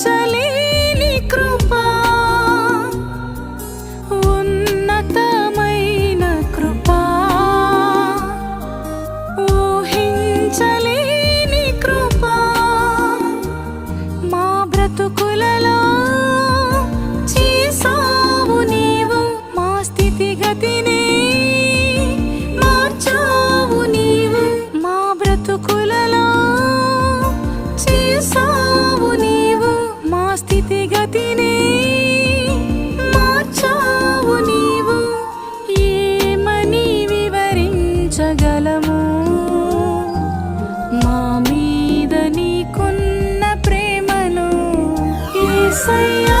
వర్ణించలేని కృప ఉన్నతమైన కృప. ఊహించలేని మా బ్రతుకులలో say